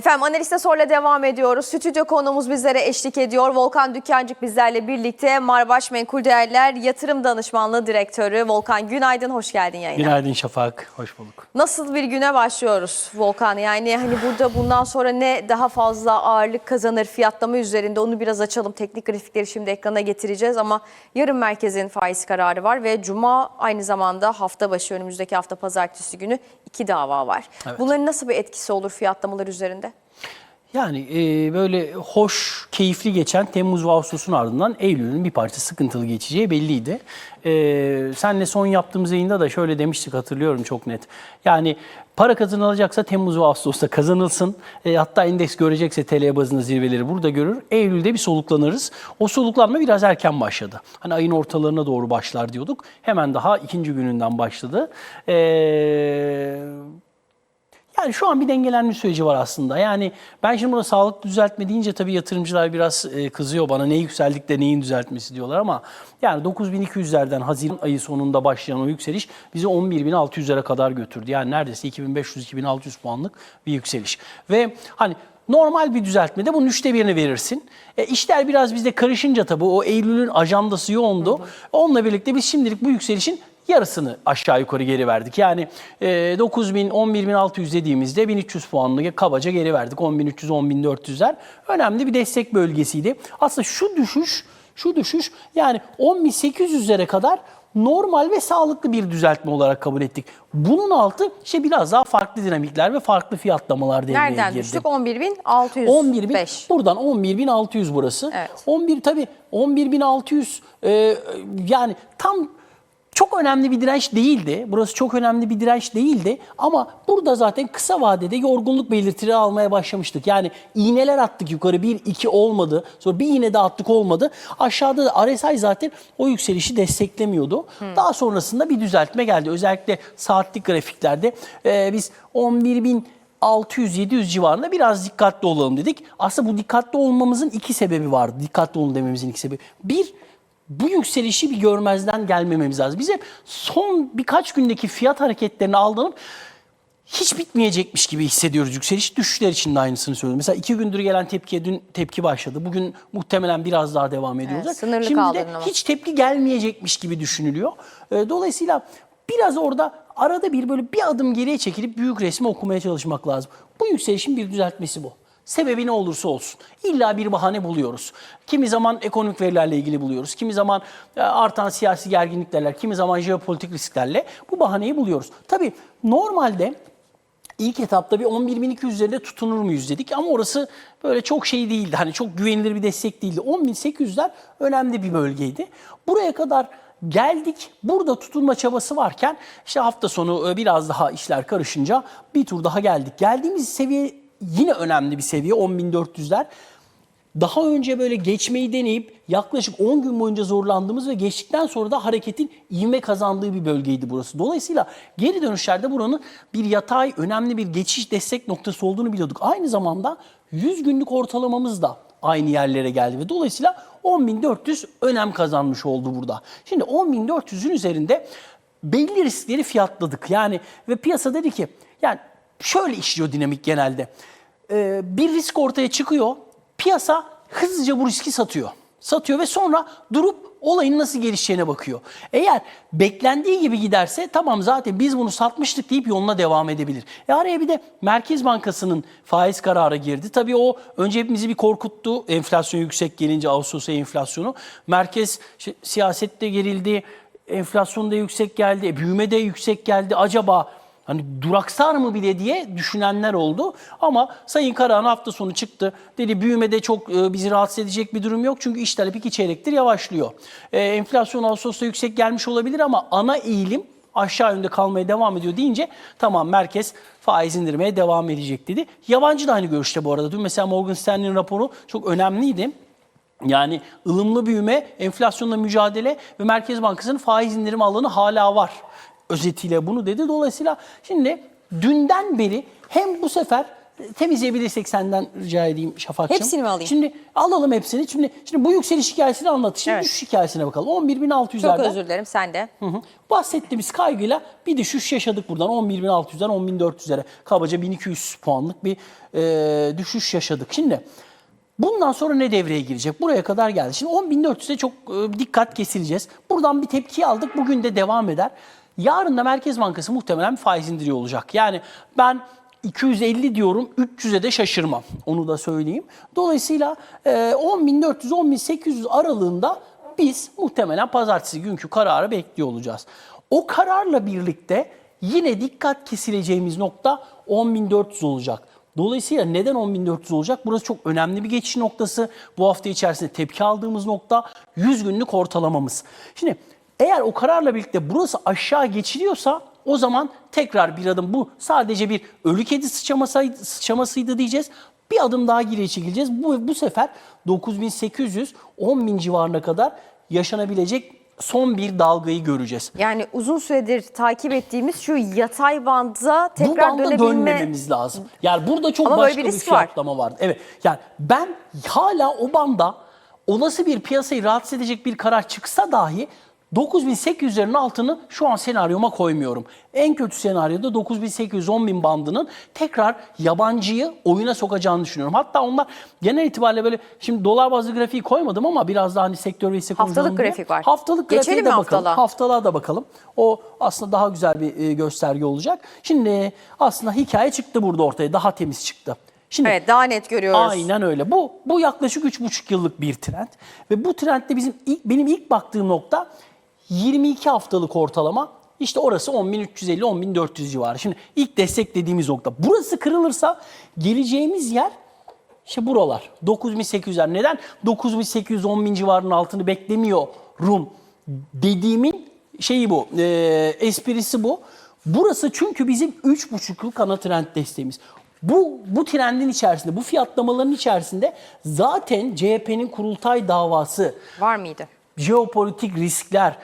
Efendim analiste sorla devam ediyoruz. Stüdyo konuğumuz bizlere eşlik ediyor. Volkan Dükkancık bizlerle birlikte Marbaş Menkul Değerler Yatırım Danışmanlığı Direktörü Volkan Günaydın. Hoş geldin yayına. Günaydın Şafak, hoş bulduk. Nasıl bir güne başlıyoruz Volkan? Yani hani burada bundan sonra ne daha fazla ağırlık kazanır fiyatlama üzerinde onu biraz açalım. Teknik grafikleri şimdi ekrana getireceğiz ama yarın merkezin faiz kararı var ve cuma aynı zamanda hafta başı önümüzdeki hafta pazartesi günü iki dava var. Evet. Bunların nasıl bir etkisi olur fiyatlamalar üzerinde? Yani e, böyle hoş, keyifli geçen Temmuz ve Ağustos'un ardından Eylül'ün bir parça sıkıntılı geçeceği belliydi. E, senle son yaptığımız yayında da şöyle demiştik hatırlıyorum çok net. Yani para kazanılacaksa Temmuz ve Ağustos'ta kazanılsın. E, hatta endeks görecekse TL bazında zirveleri burada görür. Eylül'de bir soluklanırız. O soluklanma biraz erken başladı. Hani ayın ortalarına doğru başlar diyorduk. Hemen daha ikinci gününden başladı. Eee yani şu an bir dengelenme süreci var aslında. Yani ben şimdi buna sağlıklı düzeltme deyince tabii yatırımcılar biraz e, kızıyor bana. Ne yükseldik de neyin düzeltmesi diyorlar ama yani 9200'lerden Haziran ayı sonunda başlayan o yükseliş bizi 11600'lere kadar götürdü. Yani neredeyse 2500-2600 puanlık bir yükseliş. Ve hani Normal bir düzeltmede bunun üçte birini verirsin. E, işler biraz bizde karışınca tabii o Eylül'ün ajandası yoğundu. Onunla birlikte biz şimdilik bu yükselişin yarısını aşağı yukarı geri verdik. Yani e, 9000, 11600 dediğimizde 1300 puanlı kabaca geri verdik. 10300, 10400'ler önemli bir destek bölgesiydi. Aslında şu düşüş, şu düşüş yani 10800'lere kadar normal ve sağlıklı bir düzeltme olarak kabul ettik. Bunun altı işte biraz daha farklı dinamikler ve farklı fiyatlamalar devreye Nereden girdi. düştük? 11.605. 11 bin, buradan 11.600 burası. Evet. 11 tabii 11.600 e, yani tam çok önemli bir direnç değildi. Burası çok önemli bir direnç değildi. Ama burada zaten kısa vadede yorgunluk belirtileri almaya başlamıştık. Yani iğneler attık yukarı. Bir, iki olmadı. Sonra bir iğne daha attık olmadı. Aşağıda da RSI zaten o yükselişi desteklemiyordu. Daha sonrasında bir düzeltme geldi. Özellikle saatlik grafiklerde e, biz 11.000 600-700 civarında biraz dikkatli olalım dedik. Aslında bu dikkatli olmamızın iki sebebi vardı. Dikkatli olun dememizin iki sebebi. Bir, bu yükselişi bir görmezden gelmememiz lazım. Biz hep son birkaç gündeki fiyat hareketlerini aldanıp hiç bitmeyecekmiş gibi hissediyoruz yükseliş. Düşüşler için de aynısını söylüyorum. Mesela iki gündür gelen tepkiye dün tepki başladı. Bugün muhtemelen biraz daha devam ediyor Evet, olacak. sınırlı Şimdi de ama. hiç tepki gelmeyecekmiş gibi düşünülüyor. Ee, Dolayısıyla biraz orada arada bir böyle bir adım geriye çekilip büyük resmi okumaya çalışmak lazım. Bu yükselişin bir düzeltmesi bu. Sebebi ne olursa olsun. İlla bir bahane buluyoruz. Kimi zaman ekonomik verilerle ilgili buluyoruz. Kimi zaman e, artan siyasi gerginliklerle, kimi zaman jeopolitik risklerle bu bahaneyi buluyoruz. Tabii normalde İlk etapta bir 11.200 üzerinde tutunur muyuz dedik ama orası böyle çok şey değildi. Hani çok güvenilir bir destek değildi. 10.800'ler önemli bir bölgeydi. Buraya kadar geldik. Burada tutunma çabası varken işte hafta sonu e, biraz daha işler karışınca bir tur daha geldik. Geldiğimiz seviye yine önemli bir seviye 10.400'ler daha önce böyle geçmeyi deneyip yaklaşık 10 gün boyunca zorlandığımız ve geçtikten sonra da hareketin ivme kazandığı bir bölgeydi burası. Dolayısıyla geri dönüşlerde buranın bir yatay önemli bir geçiş destek noktası olduğunu biliyorduk. Aynı zamanda 100 günlük ortalamamız da aynı yerlere geldi ve dolayısıyla 10.400 önem kazanmış oldu burada. Şimdi 10.400'ün üzerinde belli riskleri fiyatladık. Yani ve piyasa dedi ki yani şöyle işliyor dinamik genelde. Ee, bir risk ortaya çıkıyor. Piyasa hızlıca bu riski satıyor. Satıyor ve sonra durup olayın nasıl gelişeceğine bakıyor. Eğer beklendiği gibi giderse tamam zaten biz bunu satmıştık deyip yoluna devam edebilir. E araya bir de Merkez Bankası'nın faiz kararı girdi. Tabii o önce hepimizi bir korkuttu. Enflasyon yüksek gelince Ağustos ayı enflasyonu. Merkez işte, siyasette gerildi. Enflasyon da yüksek geldi. E, büyüme de yüksek geldi. Acaba Hani duraksar mı bile diye düşünenler oldu. Ama Sayın Karahan hafta sonu çıktı. Dedi büyümede çok e, bizi rahatsız edecek bir durum yok. Çünkü iş talep iki çeyrektir yavaşlıyor. E, enflasyon Ağustos'ta yüksek gelmiş olabilir ama ana eğilim aşağı yönde kalmaya devam ediyor deyince tamam merkez faiz indirmeye devam edecek dedi. Yabancı da aynı görüşte bu arada. Dün mesela Morgan Stanley'nin raporu çok önemliydi. Yani ılımlı büyüme, enflasyonla mücadele ve Merkez Bankası'nın faiz indirimi alanı hala var. Özetiyle bunu dedi. Dolayısıyla şimdi dünden beri hem bu sefer temizleyebilirsek senden rica edeyim Şafak'cığım. Hepsini mi alayım? Şimdi alalım hepsini. Şimdi, şimdi bu yükseliş hikayesini anlat. Şimdi Evet. düşüş hikayesine bakalım. 11.600'lerden. Çok özür dilerim sen de. Hı hı. Bahsettiğimiz kaygıyla bir düşüş yaşadık buradan 11.600'den 10.400'lere kabaca 1200 puanlık bir e, düşüş yaşadık. Şimdi bundan sonra ne devreye girecek? Buraya kadar geldi. Şimdi 10.400'e çok e, dikkat kesileceğiz. Buradan bir tepki aldık. Bugün de devam eder. Yarın da Merkez Bankası muhtemelen faiz indiriyor olacak. Yani ben 250 diyorum 300'e de şaşırmam. Onu da söyleyeyim. Dolayısıyla e, 10.400-10.800 aralığında biz muhtemelen pazartesi günkü kararı bekliyor olacağız. O kararla birlikte yine dikkat kesileceğimiz nokta 10.400 olacak. Dolayısıyla neden 10.400 olacak? Burası çok önemli bir geçiş noktası. Bu hafta içerisinde tepki aldığımız nokta 100 günlük ortalamamız. Şimdi eğer o kararla birlikte burası aşağı geçiliyorsa o zaman tekrar bir adım bu sadece bir ölü kedi sıçramasıydı, sıçramasıydı diyeceğiz. Bir adım daha geriye çekileceğiz. Bu, bu sefer 9800 10.000 civarına kadar yaşanabilecek son bir dalgayı göreceğiz. Yani uzun süredir takip ettiğimiz şu yatay banda Bu tekrar banda dönebilme... dönmememiz lazım. Yani burada çok Ama başka bir bir, var. fiyatlama var. Evet. Yani ben hala o banda olası bir piyasayı rahatsız edecek bir karar çıksa dahi 9800'lerin altını şu an senaryoma koymuyorum. En kötü senaryoda 9800-10.000 bandının tekrar yabancıyı oyuna sokacağını düşünüyorum. Hatta onlar genel itibariyle böyle şimdi dolar bazlı grafiği koymadım ama biraz daha hani sektör ve hisse Haftalık grafik var. Haftalık Geçelim grafiğe mi de bakalım. haftalığa? Haftalığa da bakalım. O aslında daha güzel bir e, gösterge olacak. Şimdi aslında hikaye çıktı burada ortaya. Daha temiz çıktı. Şimdi Evet daha net görüyoruz. Aynen öyle. Bu bu yaklaşık 3,5 yıllık bir trend ve bu trendde bizim ilk, benim ilk baktığım nokta 22 haftalık ortalama. İşte orası 10.350 10.400 civarı. Şimdi ilk destek dediğimiz nokta. Burası kırılırsa geleceğimiz yer işte buralar. 9800'ler. Neden 9800 10.000 civarının altını beklemiyorum dediğimin şeyi bu. e, esprisi bu. Burası çünkü bizim 3,5 yıllık ana trend desteğimiz. Bu, bu trendin içerisinde, bu fiyatlamaların içerisinde zaten CHP'nin kurultay davası, Var mıydı? jeopolitik riskler,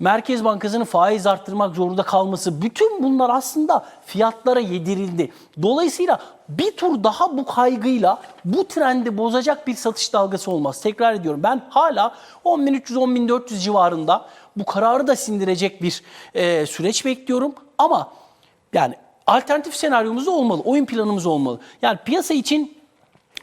Merkez Bankası'nın faiz arttırmak zorunda kalması bütün bunlar aslında fiyatlara yedirildi. Dolayısıyla bir tur daha bu kaygıyla bu trendi bozacak bir satış dalgası olmaz. Tekrar ediyorum ben hala 10.300-10.400 civarında bu kararı da sindirecek bir e, süreç bekliyorum. Ama yani alternatif senaryomuz olmalı, oyun planımız olmalı. Yani piyasa için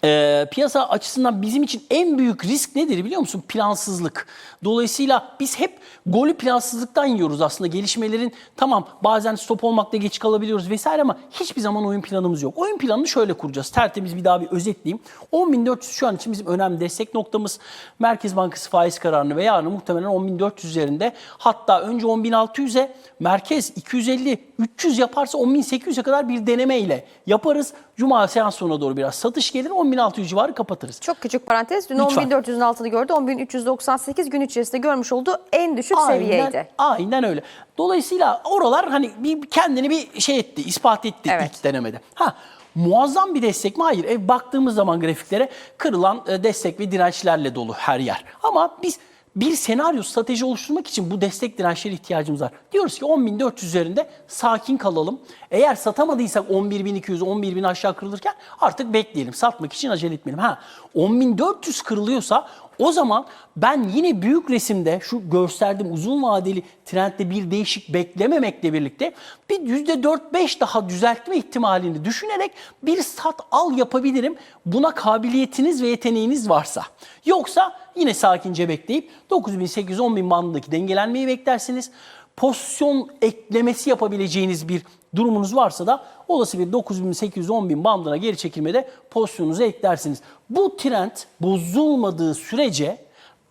ee, piyasa açısından bizim için en büyük risk nedir biliyor musun? Plansızlık. Dolayısıyla biz hep golü plansızlıktan yiyoruz aslında. Gelişmelerin tamam bazen stop olmakta geç kalabiliyoruz vesaire ama hiçbir zaman oyun planımız yok. Oyun planını şöyle kuracağız. Tertemiz bir daha bir özetleyeyim. 10.400 şu an için bizim önemli destek noktamız. Merkez Bankası faiz kararını ve yarın muhtemelen 10.400 üzerinde. Hatta önce 10.600'e merkez 250 300 yaparsa 10.800'e kadar bir denemeyle yaparız. Cuma seans sonuna doğru biraz satış gelir. 10.600 civarı kapatırız. Çok küçük parantez. Dün Lütfen. 10.400'ün altını gördü. 10.398 gün içerisinde görmüş olduğu en düşük seviyeydi. Aynen öyle. Dolayısıyla oralar hani bir kendini bir şey etti, ispat etti Evet. ilk denemede. Ha muazzam bir destek mi? Hayır. E, baktığımız zaman grafiklere kırılan e, destek ve dirençlerle dolu her yer. Ama biz bir senaryo strateji oluşturmak için bu destek dirençlere ihtiyacımız var. Diyoruz ki 10.400 üzerinde sakin kalalım. Eğer satamadıysak 11.200, 11.000 aşağı kırılırken artık bekleyelim. Satmak için acele etmeyelim. Ha 10.400 kırılıyorsa o zaman ben yine büyük resimde şu gösterdiğim uzun vadeli trendde bir değişik beklememekle birlikte bir %4-5 daha düzeltme ihtimalini düşünerek bir sat al yapabilirim. Buna kabiliyetiniz ve yeteneğiniz varsa. Yoksa yine sakince bekleyip 9800-10.000 bandındaki dengelenmeyi beklersiniz. Pozisyon eklemesi yapabileceğiniz bir durumunuz varsa da olası bir 9800-10.000 bandına geri çekilmede pozisyonunuzu eklersiniz. Bu trend bozulmadığı sürece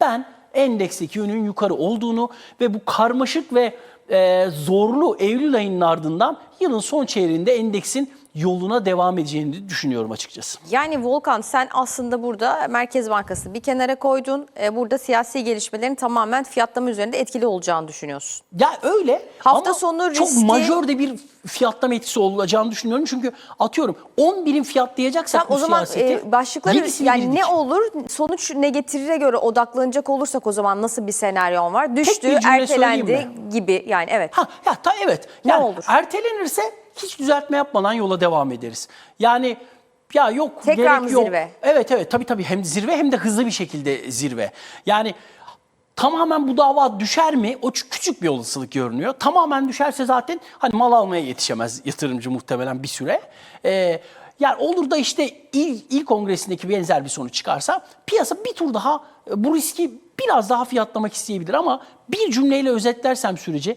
ben endeksteki yönün yukarı olduğunu ve bu karmaşık ve e, zorlu Eylül ayının ardından yılın son çeyreğinde endeksin yoluna devam edeceğini düşünüyorum açıkçası. Yani Volkan sen aslında burada Merkez Bankası'nı bir kenara koydun. Ee, Burada siyasi gelişmelerin tamamen fiyatlama üzerinde etkili olacağını düşünüyorsun. Ya öyle Hafta ama sonu çok riski- majör de bir fiyatlama etkisi olacağını düşünüyorum. Çünkü atıyorum 11'in fiyatlayacaksak Tamam, o zaman siyaseti e, başlıkları yani ne olur sonuç ne getirire göre odaklanacak olursak o zaman nasıl bir senaryon var? Düştü, ertelendi gibi yani evet. Ha ya ta evet. Ne Yani olur? ertelenirse hiç düzeltme yapmadan yola devam ederiz. Yani Ya yok Tekrar gerek mı yok. zirve? Evet evet tabii tabii hem zirve hem de hızlı bir şekilde zirve. Yani tamamen bu dava düşer mi? O küçük bir olasılık görünüyor. Tamamen düşerse zaten hani mal almaya yetişemez yatırımcı muhtemelen bir süre. Ee, yani olur da işte il, il kongresindeki benzer bir sonuç çıkarsa piyasa bir tur daha e, bu riski biraz daha fiyatlamak isteyebilir ama bir cümleyle özetlersem süreci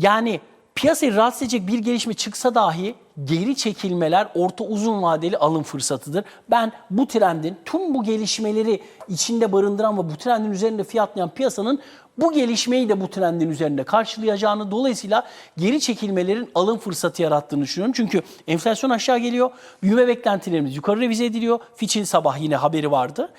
yani piyasayı rahatsız edecek bir gelişme çıksa dahi geri çekilmeler orta uzun vadeli alım fırsatıdır. Ben bu trendin tüm bu gelişmeleri içinde barındıran ve bu trendin üzerinde fiyatlayan piyasanın bu gelişmeyi de bu trendin üzerinde karşılayacağını dolayısıyla geri çekilmelerin alım fırsatı yarattığını düşünüyorum. Çünkü enflasyon aşağı geliyor, büyüme beklentilerimiz yukarı revize ediliyor. Fitch'in sabah yine haberi vardı.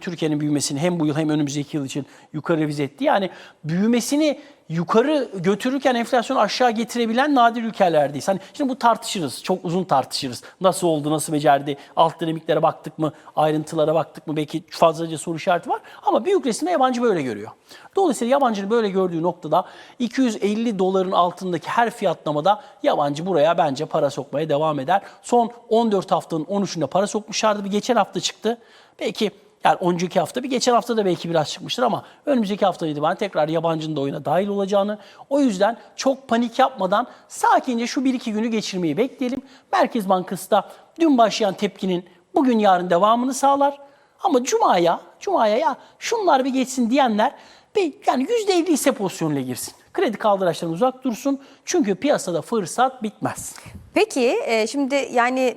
Türkiye'nin büyümesini hem bu yıl hem önümüzdeki yıl için yukarı revize etti. Yani büyümesini yukarı götürürken enflasyonu aşağı getirebilen nadir ülkelerdeyiz. Hani şimdi bu tartışırız. Çok uzun tartışırız. Nasıl oldu, nasıl becerdi? Alt dinamiklere baktık mı? Ayrıntılara baktık mı? Belki fazlaca soru işareti var. Ama büyük resimde yabancı böyle görüyor. Dolayısıyla yabancının böyle gördüğü noktada 250 doların altındaki her fiyatlamada yabancı buraya bence para sokmaya devam eder. Son 14 haftanın 13'ünde para sokmuşlardı. Bir geçen hafta çıktı. Belki yani önceki hafta bir geçen hafta da belki biraz çıkmıştır ama önümüzdeki hafta itibaren tekrar yabancının da oyuna dahil olacağını. O yüzden çok panik yapmadan sakince şu bir iki günü geçirmeyi bekleyelim. Merkez Bankası da dün başlayan tepkinin bugün yarın devamını sağlar. Ama Cuma'ya, Cuma'ya ya şunlar bir geçsin diyenler bir, yani %50 hisse pozisyonuyla girsin. Kredi kaldıraçlarından uzak dursun. Çünkü piyasada fırsat bitmez. Peki e, şimdi yani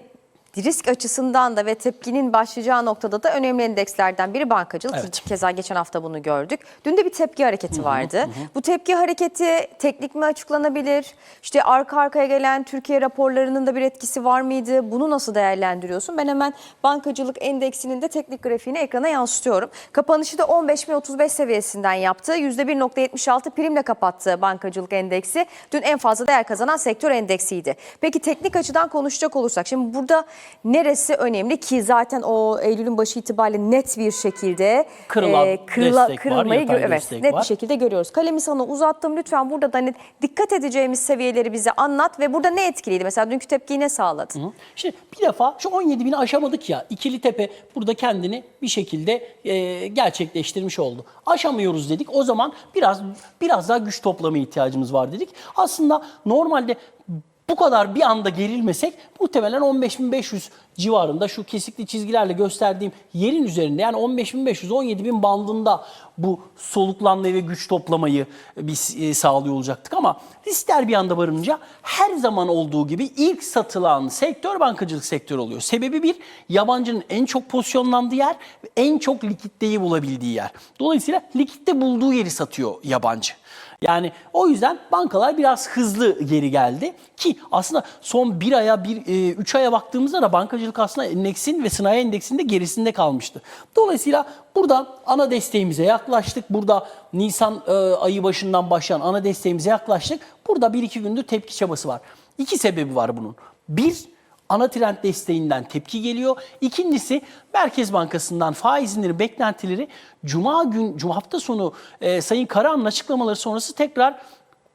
risk açısından da ve tepkinin başlayacağı noktada da önemli endekslerden biri bankacılık. Evet. Keza geçen hafta bunu gördük. Dün de bir tepki hareketi vardı. Bu tepki hareketi teknik mi açıklanabilir? İşte arka arkaya gelen Türkiye raporlarının da bir etkisi var mıydı? Bunu nasıl değerlendiriyorsun? Ben hemen bankacılık endeksinin de teknik grafiğini ekrana yansıtıyorum. Kapanışı da 15.035 seviyesinden yaptı. %1.76 primle kapattı bankacılık endeksi. Dün en fazla değer kazanan sektör endeksiydi. Peki teknik açıdan konuşacak olursak şimdi burada neresi önemli ki zaten o Eylül'ün başı itibariyle net bir şekilde Kırılan destek var, kırılmayı yatay evet destek net var. bir şekilde görüyoruz. Kalemi sana uzattım lütfen burada da hani dikkat edeceğimiz seviyeleri bize anlat ve burada ne etkiliydi? Mesela dünkü tepkiyi ne sağladı? Şimdi bir defa şu 17 bini aşamadık ya. İkili tepe burada kendini bir şekilde e, gerçekleştirmiş oldu. Aşamıyoruz dedik. O zaman biraz biraz daha güç toplamaya ihtiyacımız var dedik. Aslında normalde bu kadar bir anda gerilmesek muhtemelen 15.500 civarında şu kesikli çizgilerle gösterdiğim yerin üzerinde yani 15.500-17.000 bandında bu soluklanmayı ve güç toplamayı biz e, sağlıyor olacaktık ama riskler bir anda barınınca her zaman olduğu gibi ilk satılan sektör bankacılık sektörü oluyor. Sebebi bir yabancının en çok pozisyonlandığı yer ve en çok likiditeyi bulabildiği yer. Dolayısıyla likitte bulduğu yeri satıyor yabancı. Yani o yüzden bankalar biraz hızlı geri geldi ki aslında son bir aya, bir, e, üç aya baktığımızda da bankacılık aslında endeksin ve sanayi endeksinde gerisinde kalmıştı. Dolayısıyla burada ana desteğimize yaklaştık. Burada Nisan e, ayı başından başlayan ana desteğimize yaklaştık. Burada bir iki gündür tepki çabası var. İki sebebi var bunun. Bir, ana trend desteğinden tepki geliyor. İkincisi Merkez Bankası'ndan faiz indirimi beklentileri Cuma gün, Cuma hafta sonu e, Sayın Karahan'ın açıklamaları sonrası tekrar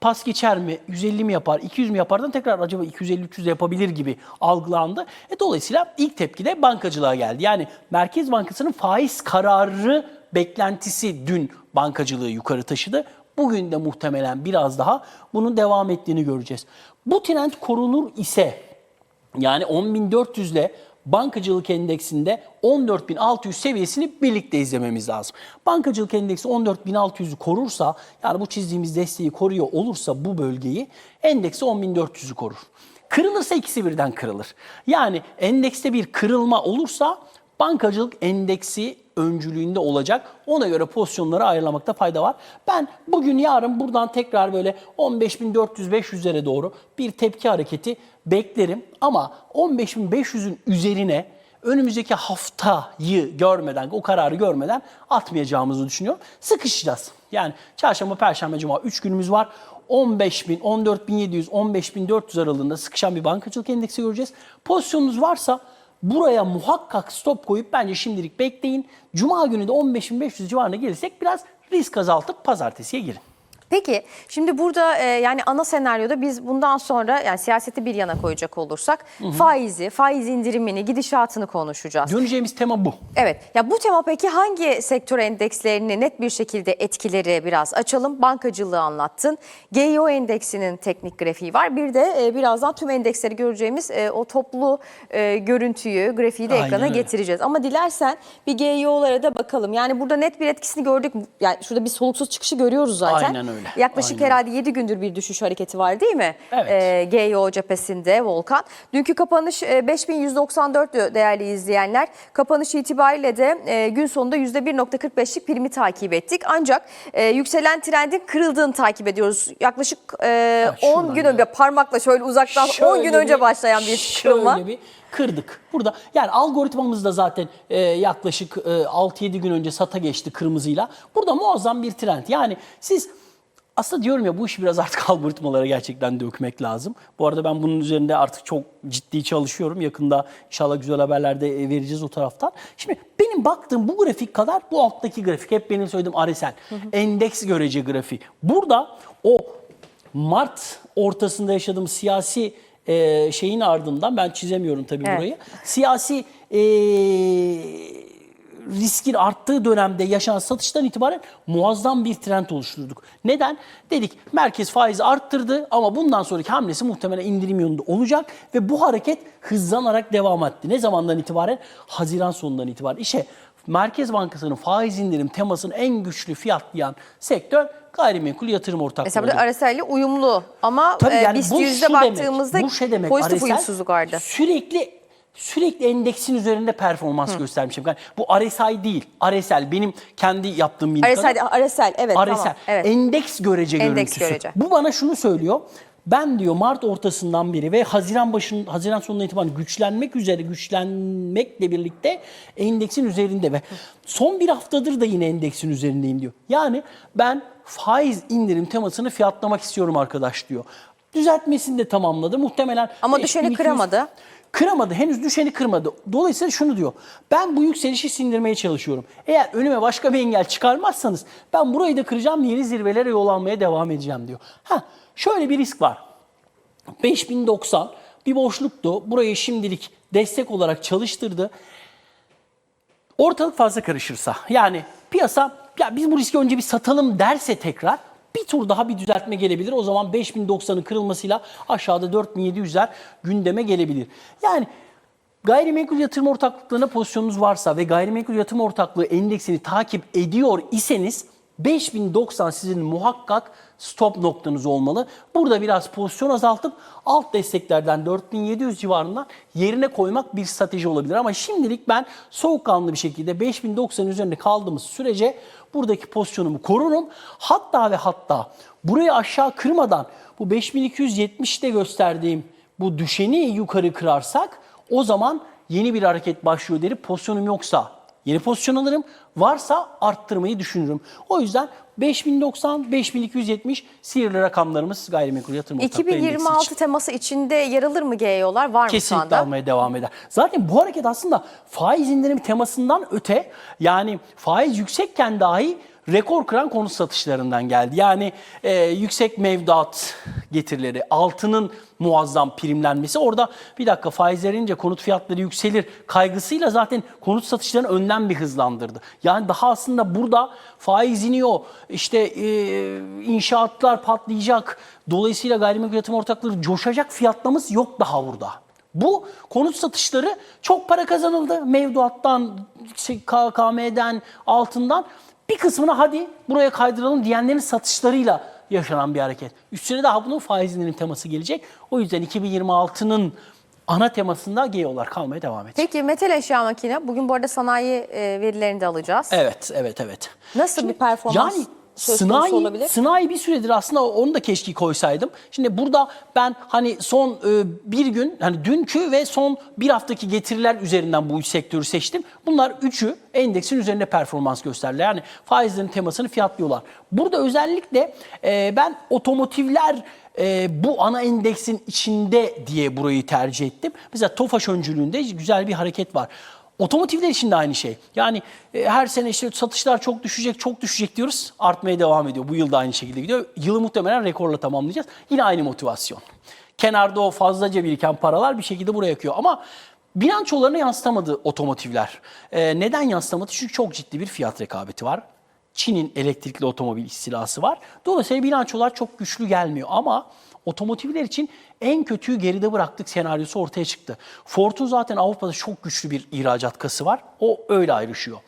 pas geçer mi, 150 mi yapar, 200 mi yapardan tekrar acaba 250-300 de yapabilir gibi algılandı. E, dolayısıyla ilk tepki de bankacılığa geldi. Yani Merkez Bankası'nın faiz kararı beklentisi dün bankacılığı yukarı taşıdı. Bugün de muhtemelen biraz daha bunun devam ettiğini göreceğiz. Bu trend korunur ise yani 10.400 ile bankacılık endeksinde 14.600 seviyesini birlikte izlememiz lazım. Bankacılık endeksi 14.600'ü korursa yani bu çizdiğimiz desteği koruyor olursa bu bölgeyi endeksi 10.400'ü korur. Kırılırsa ikisi birden kırılır. Yani endekste bir kırılma olursa bankacılık endeksi öncülüğünde olacak. Ona göre pozisyonları ayarlamakta fayda var. Ben bugün yarın buradan tekrar böyle 15.400-500'lere doğru bir tepki hareketi beklerim. Ama 15.500'ün üzerine önümüzdeki haftayı görmeden, o kararı görmeden atmayacağımızı düşünüyorum. Sıkışacağız. Yani çarşamba, perşembe, cuma 3 günümüz var. 15.000, 14.700, 15.400 aralığında sıkışan bir bankacılık endeksi göreceğiz. Pozisyonunuz varsa buraya muhakkak stop koyup bence şimdilik bekleyin. Cuma günü de 15.500 civarına gelirsek biraz risk azaltıp pazartesiye girin. Peki şimdi burada e, yani ana senaryoda biz bundan sonra yani siyaseti bir yana koyacak olursak faizi, faiz indirimini, gidişatını konuşacağız. Döneceğimiz tema bu. Evet. Ya bu tema peki hangi sektör endekslerini net bir şekilde etkileri biraz açalım. Bankacılığı anlattın. GEO endeksinin teknik grafiği var. Bir de e, birazdan tüm endeksleri göreceğimiz e, o toplu e, görüntüyü, grafiği de Aynen ekrana öyle. getireceğiz. Ama dilersen bir GEO'lara da bakalım. Yani burada net bir etkisini gördük. Yani şurada bir soluksuz çıkışı görüyoruz zaten. Aynen öyle. Yaklaşık Aynen. herhalde 7 gündür bir düşüş hareketi var değil mi? Evet. E, GEO cephesinde Volkan. Dünkü kapanış e, 5194 diyor değerli izleyenler. Kapanış itibariyle de e, gün sonunda %1.45'lik primi takip ettik. Ancak e, yükselen trendin kırıldığını takip ediyoruz. Yaklaşık e, Ha, 10 şuradan gün önce parmakla şöyle uzaktan 10 gün Şöyle önce bir- başlayan bir kırılma. Şöyle bir kırdık. Burada yani algoritmamız da zaten e, yaklaşık e, 6-7 gün önce sata geçti kırmızıyla. Burada muazzam bir trend. Yani siz aslında diyorum ya bu işi biraz artık algoritmalara gerçekten dökmek lazım. Bu arada ben bunun üzerinde artık çok ciddi çalışıyorum. Yakında inşallah güzel haberler de e, vereceğiz o taraftan. Şimdi benim baktığım bu grafik kadar bu alttaki grafik hep benim söylediğim RSI. Endeks görece grafiği. Burada o Mart ortasında yaşadığım siyasi e, şeyin ardından ben çizemiyorum tabii Evet. burayı. Siyasi e, riskin arttığı dönemde yaşanan satıştan itibaren muazzam bir trend oluşturduk. Neden? Dedik merkez faizi arttırdı ama bundan sonraki hamlesi muhtemelen indirim yönünde olacak ve bu hareket hızlanarak devam etti. Ne zamandan itibaren? Haziran sonundan itibaren. İşte Merkez Bankası'nın faiz indirim temasını en güçlü fiyatlayan sektör gayrimenkul yatırım ortaklığı. Mesela burada RSI ile uyumlu ama Tabii e, yani bu yüzde şu demek, baktığımızda bu şey demek, pozitif RSI uyumsuzluk vardı. Sürekli sürekli endeksin üzerinde performans göstermişim. Yani bu RSI değil. RSL benim kendi yaptığım bir RSI, RSI evet RSI. tamam. Evet. Endeks görece Endeks görüntüsü. görece. Bu bana şunu söylüyor. Ben diyor Mart ortasından beri ve Haziran başın Haziran sonundan itibaren güçlenmek üzere güçlenmekle birlikte endeksin üzerinde ve son bir haftadır da yine endeksin üzerindeyim diyor. Yani ben faiz indirim temasını fiyatlamak istiyorum arkadaş diyor. Düzeltmesini de tamamladı. Muhtemelen Ama düşeni 5200 kıramadı. Kıramadı. Henüz düşeni kırmadı. Dolayısıyla şunu diyor. Ben bu yükselişi sindirmeye çalışıyorum. Eğer önüme başka bir engel çıkarmazsanız ben burayı da kıracağım yeni zirvelere yol almaya devam edeceğim diyor. Ha şöyle bir risk var. 5090 bir boşluktu. Burayı şimdilik destek olarak çalıştırdı. Ortalık fazla karışırsa yani piyasa ya biz bu riski önce bir satalım derse tekrar bir tur daha bir düzeltme gelebilir. O zaman 5090'ın kırılmasıyla aşağıda 4700'ler gündeme gelebilir. Yani gayrimenkul yatırım ortaklıklarına pozisyonunuz varsa ve gayrimenkul yatırım ortaklığı endeksini takip ediyor iseniz 5090 sizin muhakkak stop noktanız olmalı. Burada biraz pozisyon azaltıp alt desteklerden 4700 civarından yerine koymak bir strateji olabilir. Ama şimdilik ben soğukkanlı bir şekilde 5090 üzerinde kaldığımız sürece buradaki pozisyonumu korurum. Hatta ve hatta burayı aşağı kırmadan bu 5270'te gösterdiğim bu düşeni yukarı kırarsak o zaman yeni bir hareket başlıyor derim. Pozisyonum yoksa yeni pozisyon alırım. Varsa arttırmayı düşünürüm. O yüzden 5090, 5270 sihirli rakamlarımız gayrimenkul yatırım ortaklığı endeksi için. 2026 teması içinde yer alır mı GEO'lar? Var mı şu Kesinlikle anda? almaya devam eder. Zaten bu hareket aslında faiz indirimi temasından öte yani faiz yüksekken dahi rekor kıran konut satışlarından geldi. Yani e, yüksek mevduat getirileri, altının muazzam primlenmesi. Orada bir dakika faizler inince konut fiyatları yükselir kaygısıyla zaten konut satışlarını önden bir hızlandırdı. Yani daha aslında burada faiz iniyor, işte e, inşaatlar patlayacak, dolayısıyla gayrimenkul yatırım ortakları coşacak fiyatlamız yok daha burada. Bu konut satışları çok para kazanıldı. Mevduattan, şey, KKM'den, altından bir kısmını hadi buraya kaydıralım diyenlerin satışlarıyla yaşanan bir hareket. Üstüne daha bunun faiz indirim teması gelecek. O yüzden 2026'nın ana temasında GEO'lar kalmaya devam edecek. Peki metal eşya makine. Bugün bu arada sanayi e, verilerini de alacağız. Evet, evet, evet. Nasıl bir performans Yani söz konusu sınai, olabilir? sınai bir süredir aslında onu da keşke koysaydım. Şimdi burada ben hani son e, bir gün hani dünkü ve son bir haftaki getiriler üzerinden bu üç sektörü seçtim. Bunlar üçü endeksin üzerinde performans gösterdiler. Yani faizlerin temasını fiyatlıyorlar. Burada özellikle e, ben otomotivler e, bu ana endeksin içinde diye burayı tercih ettim. Mesela TOFAŞ öncülüğünde güzel bir hareket var. Otomotivler için de aynı şey. Yani e, her sene işte satışlar çok düşecek, çok düşecek diyoruz. Artmaya devam ediyor. Bu yıl da aynı şekilde gidiyor. Yılı muhtemelen rekorla tamamlayacağız. Yine aynı motivasyon. Kenarda o fazlaca biriken paralar bir şekilde buraya akıyor. Ama bilançolarına yansıtamadı otomotivler. E, neden yansıtamadı? Çünkü çok ciddi bir fiyat rekabeti var. Çin'in elektrikli otomobil istilası var. Dolayısıyla bilançolar çok güçlü gelmiyor ama otomotivler için en kötüyü geride bıraktık senaryosu ortaya çıktı. Ford'un zaten Avrupa'da çok güçlü bir ihracat kası var. O öyle ayrışıyor.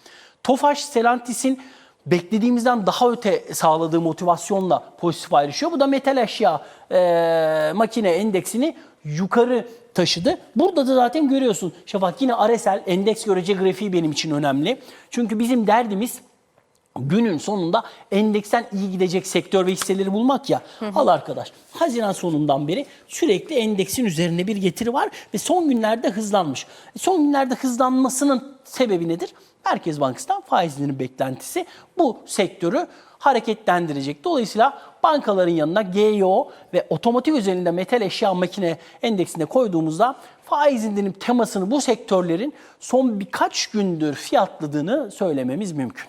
Tofaş, Stellantis'in beklediğimizden daha öte sağladığı motivasyonla pozitif ayrışıyor. Bu da metal eşya e, makine endeksini yukarı taşıdı. Burada da zaten görüyorsun Şafak yine RSL endeks görece grafiği benim için önemli. Çünkü bizim derdimiz günün sonunda endeksten iyi gidecek sektör ve hisseleri bulmak ya. Al arkadaş. Haziran sonundan beri sürekli endeksin üzerinde bir getiri var ve son günlerde hızlanmış. Son günlerde hızlanmasının sebebi nedir? Merkez Bankası'ndan faizlerin beklentisi bu sektörü hareketlendirecek. Dolayısıyla bankaların yanına GEO ve otomotiv üzerinde metal eşya makine endeksinde koyduğumuzda faiz indirim temasını bu sektörlerin son birkaç gündür fiyatladığını söylememiz mümkün.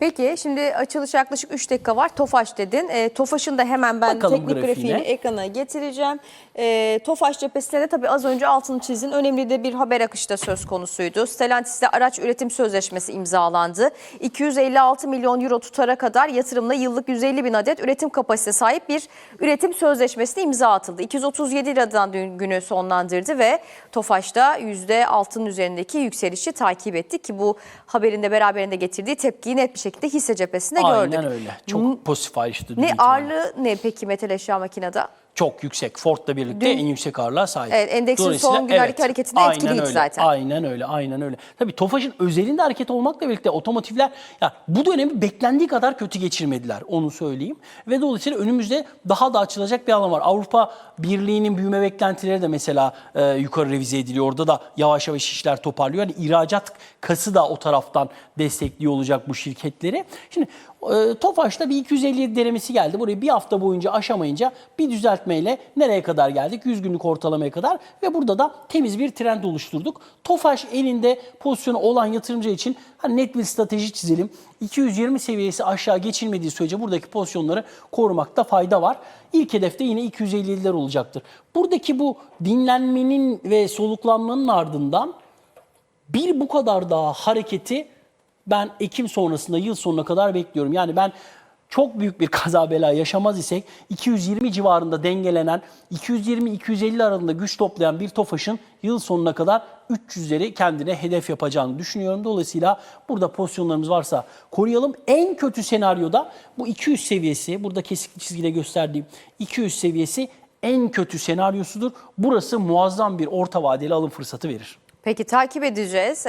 Peki şimdi açılış yaklaşık 3 dakika var. Tofaş dedin. E, Tofaş'ın da hemen ben Bakalım teknik grafiğine. grafiğini ekrana getireceğim. E, Tofaş cephesinde de tabii az önce altını çizdin. Önemli de bir haber akışı da söz konusuydu. Stellantis'le araç üretim sözleşmesi imzalandı. 256 milyon euro tutara kadar yatırımla yıllık 150 bin adet üretim kapasitesi sahip bir üretim sözleşmesine imza atıldı. 237 liradan dün günü sonlandırdı ve Tofaş'ta %6'nın üzerindeki yükselişi takip etti ki bu haberin de beraberinde getirdiği tepkiyi net bir şekilde hisse cephesinde gördük. Aynen öyle. Çok pozitif ayrıştı. Ne ağırlığı ne peki metal eşya makinede? Çok yüksek. Ford'la birlikte Dün- en yüksek ağırlığa sahip. Evet, endeksin son günlerdeki hareketinde aynen etkiliydi öyle, zaten. Aynen öyle, aynen öyle. Tabii Tofaş'ın özelinde hareket olmakla birlikte otomotivler ya bu dönemi beklendiği kadar kötü geçirmediler onu söyleyeyim. Ve dolayısıyla önümüzde daha da açılacak bir alan var. Avrupa Birliği'nin büyüme beklentileri de mesela e, yukarı revize ediliyor. Orada da yavaş yavaş işler toparlıyor. Yani ihracat kası da o taraftan destekliyor olacak bu şirketleri. Şimdi e, Tofaş'ta bir 257 denemesi geldi. Burayı bir hafta boyunca aşamayınca bir düzeltmeyle nereye kadar geldik? 100 günlük ortalamaya kadar ve burada da temiz bir trend oluşturduk. Tofaş elinde pozisyonu olan yatırımcı için hani net bir strateji çizelim. 220 seviyesi aşağı geçilmediği sürece buradaki pozisyonları korumakta fayda var. İlk hedefte yine 257'ler olacaktır. Buradaki bu dinlenmenin ve soluklanmanın ardından bir bu kadar daha hareketi ben Ekim sonrasında yıl sonuna kadar bekliyorum. Yani ben çok büyük bir kaza bela yaşamaz isek 220 civarında dengelenen 220-250 aralığında güç toplayan bir Tofaş'ın yıl sonuna kadar 300'leri kendine hedef yapacağını düşünüyorum. Dolayısıyla burada pozisyonlarımız varsa koruyalım. En kötü senaryoda bu 200 seviyesi, burada kesikli çizgiyle gösterdiğim 200 seviyesi en kötü senaryosudur. Burası muazzam bir orta vadeli alım fırsatı verir. Peki takip edeceğiz.